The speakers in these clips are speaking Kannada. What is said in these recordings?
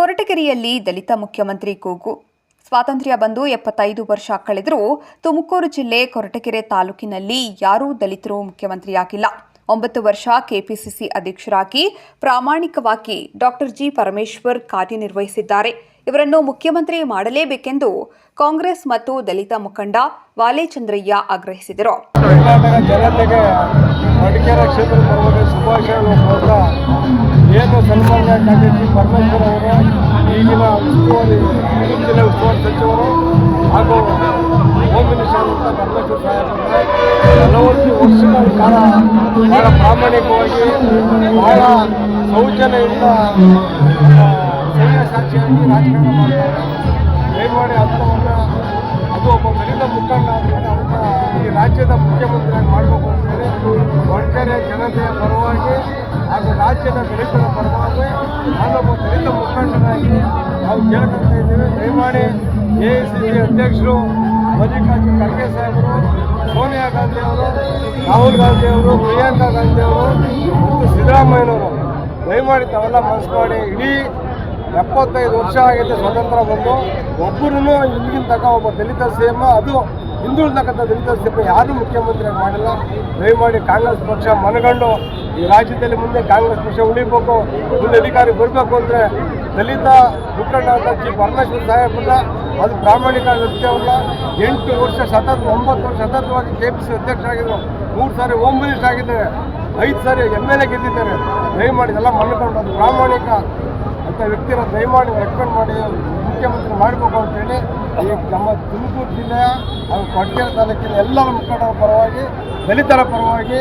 ಕೊರಟಗೆರೆಯಲ್ಲಿ ದಲಿತ ಮುಖ್ಯಮಂತ್ರಿ ಕೂಗು. ಸ್ವಾತಂತ್ರ್ಯ ಬಂದು ಎಪ್ಪತ್ತೈದು ವರ್ಷ ಕಳೆದರೂ ತುಮಕೂರು ಜಿಲ್ಲೆ ಕೊರಟಗೆರೆ ತಾಲೂಕಿನಲ್ಲಿ ಯಾರೂ ದಲಿತರು ಮುಖ್ಯಮಂತ್ರಿಯಾಗಿಲ್ಲ. ಒಂಬತ್ತು ವರ್ಷ ಕೆಪಿಸಿಸಿ ಅಧ್ಯಕ್ಷರಾಗಿ ಪ್ರಾಮಾಣಿಕವಾಗಿ ಡಾಕ್ಟರ್ ಜಿ ಪರಮೇಶ್ವರ್ ಕಾರ್ಯನಿರ್ವಹಿಸಿದ್ದಾರೆ. ಇವರನ್ನು ಮುಖ್ಯಮಂತ್ರಿ ಮಾಡಲೇಬೇಕೆಂದು ಕಾಂಗ್ರೆಸ್ ಮತ್ತು ದಲಿತ ಮುಖಂಡ ವಾಲೇಚಂದ್ರಯ್ಯ ಆಗ್ರಹಿಸಿದರು. ಮಡಿಕೇರಿ ಕ್ಷೇತ್ರದ ಪರವಾಗಿ ಶುಭಾಶಯಗಳು ಕೋರ್ತಾ ಏನು ಸನ್ಮಾನ್ಯ ಡಾಕ್ಟರ್ ಪರಮೇಶ್ವರ ಅವರು, ಈಗಿನ ಉಸ್ತುವಾರಿ ಜಿಲ್ಲೆ ಉಸ್ತುವಾರಿ ಸಚಿವರು, ಹಾಗೂ ಹೋಮ್ ಮಿನಿಸ್ಟರ್ ಅಂತ ಪರಮೇಶ್ವರ್ ಸಾಹೇಬರು ನಲವತ್ತು ವರ್ಷಗಳ ಕಾಲ ಬಹಳ ಪ್ರಾಮಾಣಿಕವಾಗಿ ಬಹಳ ಸೌಜನ್ಯದಿಂದ ಸೈನ್ಯ ಸಾಕ್ಷಿಯಾಗಿ ರಾಜಕಾರಣ ಮಾಡ್ತಾರೆ ದಯಮಾಡಿ ಅಂಥವನ್ನ ಅದು ಒಬ್ಬ ದಲಿತ ಮುಖಂಡ ಆದ್ಮೇಲೆ ಅವ್ರನ್ನ ಈ ರಾಜ್ಯದ ಮುಖ್ಯಮಂತ್ರಿಯಾಗಿ ಮಾಡಬೇಕು ಹೊರಕೆರೆ ಜನತೆಯ ಪರವಾಗಿ ಹಾಗೂ ರಾಜ್ಯದ ದಲಿತರ ಪರವಾಗಿ ನಾನೊಬ್ಬ ದಲಿತ ಮುಖಂಡನಾಗಿ ನಾವು ಕೇಳ್ಕೊಳ್ತಾ ಇದ್ದೇವೆ. ದಯಮಾಡಿ ಎ ಐ ಸಿ ಸಿ ಅಧ್ಯಕ್ಷರು, ಮಲ್ಲಿಕಾರ್ಜುನ್ ಖರ್ಗೆ ಸಾಹೇಬರು, ಸೋನಿಯಾ ಗಾಂಧಿ ಅವರು, ರಾಹುಲ್ ಗಾಂಧಿ ಅವರು, ಪ್ರಿಯಾಂಕಾ ಗಾಂಧಿ ಅವರು ಮತ್ತು ಸಿದ್ದರಾಮಯ್ಯನವರು. ದಯಮಾಡಿ ತಾವೆಲ್ಲ ಮನಸ್ಸು ಮಾಡಿ, ಇಡೀ ಎಪ್ಪತ್ತೈದು ವರ್ಷ ಆಗಿದೆ ಸ್ವತಂತ್ರ ಬಂದು ಒಬ್ಬರೂ ಇಲ್ಲಿಗಿನ ತನಕ ಒಬ್ಬ ದಲಿತ ಸೇಮ ಅದು ಹಿಂದುಳಿದಕ್ಕಂಥ ದಲಿತ ಸಿಎಂ ಯಾರೂ ಮುಖ್ಯಮಂತ್ರಿಯಾಗಿ ಮಾಡಿಲ್ಲ. ದಯಮಾಡಿ ಕಾಂಗ್ರೆಸ್ ಪಕ್ಷ ಮನಗಂಡು ಈ ರಾಜ್ಯದಲ್ಲಿ ಮುಂದೆ ಕಾಂಗ್ರೆಸ್ ಪಕ್ಷ ಉಳಿಬೇಕು. ಮುಂದೆ ಅಧಿಕಾರಿ ಬರಬೇಕು ಅಂದರೆ ದಲಿತ, ಮುಖಂಡ ಅಂತ ಜಿ ಪರಮೇಶ್ವರ್ ಸಾಹೇಬ್ರನ್ನ ಅದು ಪ್ರಾಮಾಣಿಕ ವ್ಯಕ್ತಿಯವ್ರನ್ನ ಎಂಟು ವರ್ಷ ಸತತ, ಒಂಬತ್ತು ವರ್ಷ ಸತತವಾಗಿ ಕೆ ಪಿ ಸಿ ಅಧ್ಯಕ್ಷರಾಗಿದ್ದರು ಮೂರು ಸಾರಿ ಹೋಮ್ ಮಿನಿಸ್ಟರ್ ಆಗಿದ್ದಾರೆ. ಐದು ಸಾರಿ ಎಂ ಎಲ್ ಎ ಗೆದ್ದಿದ್ದಾರೆ. ದಯಮಾಡಿ ಎಲ್ಲ ಮನ್ಕೊಂಡು ಅದು ಪ್ರಾಮಾಣಿಕ ಅಂತ ವ್ಯಕ್ತಿನ ದಯಮಾಡಿ ರೆಕಮೆಂಡ್ ಮಾಡಿ. ಮುಖ್ಯಮಂತ್ರಿ ಮಾಡಬೇಕು ಅಂತೇಳಿ ಈ ನಮ್ಮ ತುಮಕೂರು ಜಿಲ್ಲೆಯ ಹಾಗೂ ಕೊಟ್ಟಗೆರೆ ತಾಲೂಕಿನ ಎಲ್ಲ ಮುಖಂಡರ ಪರವಾಗಿ, ದಲಿತರ ಪರವಾಗಿ,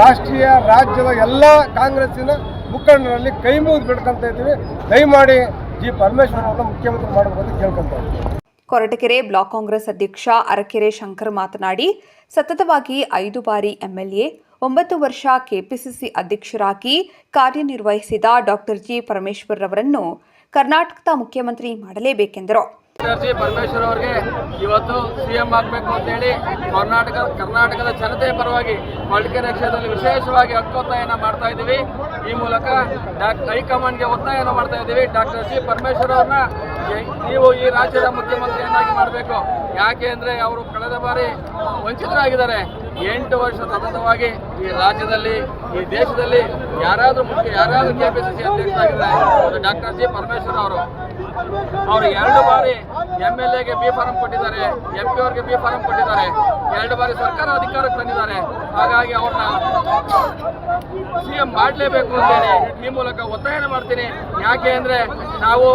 ರಾಷ್ಟ್ರೀಯ, ರಾಜ್ಯದ ಎಲ್ಲ ಕಾಂಗ್ರೆಸ್ಸಿನ ಮುಖಂಡರಲ್ಲಿ ಕೈ ಮುಗಿದು ಬಿಡ್ಕೊಂತ ಇದ್ದೀವಿ. ದಯಮಾಡಿ ಜಿ. ಪರಮೇಶ್ವರ್ ಅವರನ್ನು ಮುಖ್ಯಮಂತ್ರಿ ಮಾಡಬೇಕು ಅಂತ ಕೇಳ್ಕೊಂತ ಇದ್ದೀವಿ. ಕೊರಟಗೆರೆ ಬ್ಲಾಕ್ ಕಾಂಗ್ರೆಸ್ ಅಧ್ಯಕ್ಷ ಅರಕೆರೆ ಶಂಕರ್ ಮಾತನಾಡಿ, ಸತತವಾಗಿ ಐದು ಬಾರಿ ಎಂಎಲ್ಎ, ಒಂಬತ್ತು ವರ್ಷ ಕೆಪಿಸಿಸಿ ಅಧ್ಯಕ್ಷರಾಗಿ ಕಾರ್ಯನಿರ್ವಹಿಸಿದ ಡಾಕ್ಟರ್ ಜಿ. ಪರಮೇಶ್ವರ್ ರವರನ್ನು ಕರ್ನಾಟಕದ ಮುಖ್ಯಮಂತ್ರಿ ಮಾಡಲೇಬೇಕೆಂದರು. ಡಾಕ್ಟರ್ ಜಿ ಪರಮೇಶ್ವರ್ ಅವರಿಗೆ ಇವತ್ತು ಸಿಎಂ ಆಗಬೇಕು ಅಂತೇಳಿ ಕರ್ನಾಟಕ, ಕರ್ನಾಟಕದ ಜನತೆಯ ಪರವಾಗಿ ಮಡಿಕೇರಿ ಕ್ಷೇತ್ರದಲ್ಲಿ ವಿಶೇಷವಾಗಿ ಹಕ್ಕೊತ್ತಾಯನ ಮಾಡ್ತಾ ಇದ್ದೀವಿ. ಈ ಮೂಲಕ ಡಾಕ್, ಹೈಕಮಾಂಡ್ಗೆ ಒತ್ತಾಯನ ಮಾಡ್ತಾ ಇದ್ದೀವಿ. ಡಾಕ್ಟರ್ ಸಿ ಪರಮೇಶ್ವರ್ ಅವ್ರನ್ನ ನೀವು ಈ ರಾಜ್ಯದ ಮುಖ್ಯಮಂತ್ರಿಯನ್ನಾಗಿ ಮಾಡಬೇಕು. ಯಾಕೆ ಅಂದರೆ ಅವರು ಕಳೆದ ಬಾರಿ ವಂಚಿತರಾಗಿದ್ದಾರೆ. ಎಂಟು ವರ್ಷ ಸತತವಾಗಿ ಈ ರಾಜ್ಯದಲ್ಲಿ, ಈ ದೇಶದಲ್ಲಿ ಯಾರಾದರೂ ಮುಖ್ಯ, ಯಾರಾದರೂ ಕೆ ಪಿ ಸಿ ಸಿ ಅಧ್ಯಕ್ಷರಾಗಿದ್ದಾರೆ. ಡಾಕ್ಟರ್ ಜಿ ಪರಮೇಶ್ವರ್ ಅವರು. ಅವರು ಎರಡು ಬಾರಿ ಎಂ ಎಲ್ ಎಗೆ ಬಿ ಫಾರಂ ಕೊಟ್ಟಿದ್ದಾರೆ ಎಂ ಪಿ ಅವ್ರಿಗೆ ಬಿ ಫಾರಂ ಕೊಟ್ಟಿದ್ದಾರೆ, ಎರಡು ಬಾರಿ ಸರ್ಕಾರ ಅಧಿಕಾರಕ್ಕೆ ತಂದಿದ್ದಾರೆ. ಹಾಗಾಗಿ ಅವ್ರನ್ನ ಸಿ ಎಂ ಮಾಡಲೇಬೇಕು ಅಂತೇಳಿ ಈ ಮೂಲಕ ಒತ್ತಾಯನ ಮಾಡ್ತೀನಿ. ಯಾಕೆ ಅಂದರೆ ನಾವು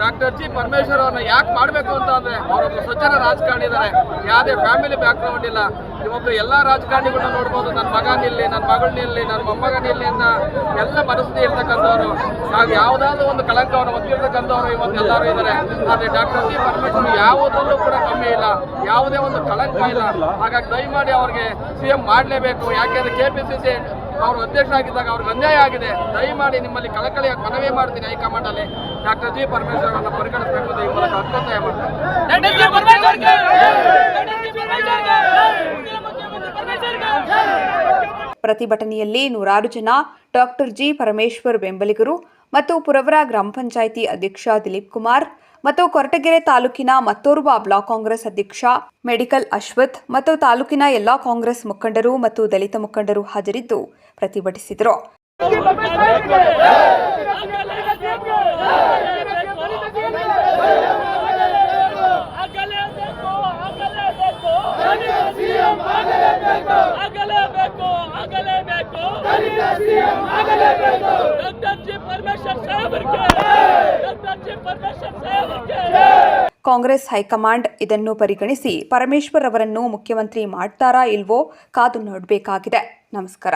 ಡಾಕ್ಟರ್ ಜಿ ಪರಮೇಶ್ವರ್ ಅವ್ರನ್ನ ಯಾಕೆ ಮಾಡಬೇಕು ಅಂತ ಅಂದರೆ ಅವರೊಬ್ಬ ಸ್ವಚ್ಛನ ರಾಜಕಾರಣಿ ಇದ್ದಾರೆ ಯಾವುದೇ ಫ್ಯಾಮಿಲಿ ಬ್ಯಾಕ್ಗ್ರೌಂಡ್ ಇಲ್ಲ. ಇವತ್ತು ಎಲ್ಲ ರಾಜಕಾರಣಿಗಳನ್ನ ನೋಡ್ಬೋದು. ನನ್ನ ಮಗ ನಿಲ್ಲಿ ನನ್ನ ಮಗಳನಲ್ಲಿ ನನ್ನ ಮೊಮ್ಮಗ ನಿಲ್ಲಿ ಅಂತ ಎಲ್ಲ ಮನಸ್ಥಿತಿ ಇರ್ತಕ್ಕಂಥವ್ರು. ನಾವು ಯಾವುದಾದ್ರೂ ಒಂದು ಕಳಂಕವನ್ನು ಹೊತ್ತಿರ್ತಕ್ಕಂಥವ್ರು ಇವತ್ತು ಎಲ್ಲರೂ ಇದ್ದಾರೆ ಆದರೆ ಡಾಕ್ಟರ್ ಜಿ ಪರಮೇಶ್ವರ್ ಯಾವುದರಲ್ಲೂ ಕೂಡ ಕಮ್ಮಿ ಇಲ್ಲ. ಯಾವುದೇ ಒಂದು ಕಳಂಕ ಇಲ್ಲ. ಹಾಗಾಗಿ ದಯಮಾಡಿ ಅವ್ರಿಗೆ ಸಿ ಎಂ ಮಾಡಲೇಬೇಕು ಯಾಕೆಂದ್ರೆ ಕೆ ಪಿ ಸಿ ಸಿ ಅವರು ಅಧ್ಯಕ್ಷರಾಗಿದ್ದಾಗ ಅವ್ರಿಗೆ ಅನ್ಯಾಯ ಆಗಿದೆ. ದಯಮಾಡಿ ನಿಮ್ಮಲ್ಲಿ ಕಳಕಳಿಯ ಮನವಿ ಮಾಡ್ತೀನಿ ಹೈಕಮಾಂಡ್ ಅಲ್ಲಿ ಡಾಕ್ಟರ್ ಜಿ ಪರಮೇಶ್ವರ್ ಅವರನ್ನು ಪರಿಗಣಿಸಬೇಕು ಅಂತ ಈ ಮೂಲಕ ಒತ್ತಾಯ ಮಾಡ್ತೀನಿ. ಪ್ರತಿಭಟನೆಯಲ್ಲಿ ನೂರಾರು ಜನ ಡಾಕ್ಟರ್ ಜಿ ಪರಮೇಶ್ವರ್ ಬೆಂಬಲಿಗರು. ಮತ್ತು ಪುರವರ ಗ್ರಾಮ ಪಂಚಾಯಿತಿ ಅಧ್ಯಕ್ಷ ದಿಲೀಪ್ ಕುಮಾರ್ ಮತ್ತು ಕೊರಟಗೆರೆ ತಾಲೂಕಿನ ಮತ್ತೋರ್ವ ಬ್ಲಾಕ್ ಕಾಂಗ್ರೆಸ್ ಅಧ್ಯಕ್ಷ ಮೆಡಿಕಲ್ ಅಶ್ವಥ್ ಮತ್ತು ತಾಲೂಕಿನ ಎಲ್ಲಾ ಕಾಂಗ್ರೆಸ್ ಮುಖಂಡರು ಮತ್ತು ದಲಿತ ಮುಖಂಡರು ಹಾಜರಿದ್ದು ಪ್ರತಿಭಟಿಸಿದರು. ಆಗಲೇಬೇಕು ಕಾಂಗ್ರೆಸ್ ಹೈಕಮಾಂಡ್ ಇದನ್ನು ಪರಿಗಣಿಸಿ ಪರಮೇಶ್ವರ್ ಅವರನ್ನು ಮುಖ್ಯಮಂತ್ರಿ ಮಾಡ್ತಾರಾ ಇಲ್ವೋ ಕಾದು ನೋಡಬೇಕಾಗಿದೆ. ನಮಸ್ಕಾರ.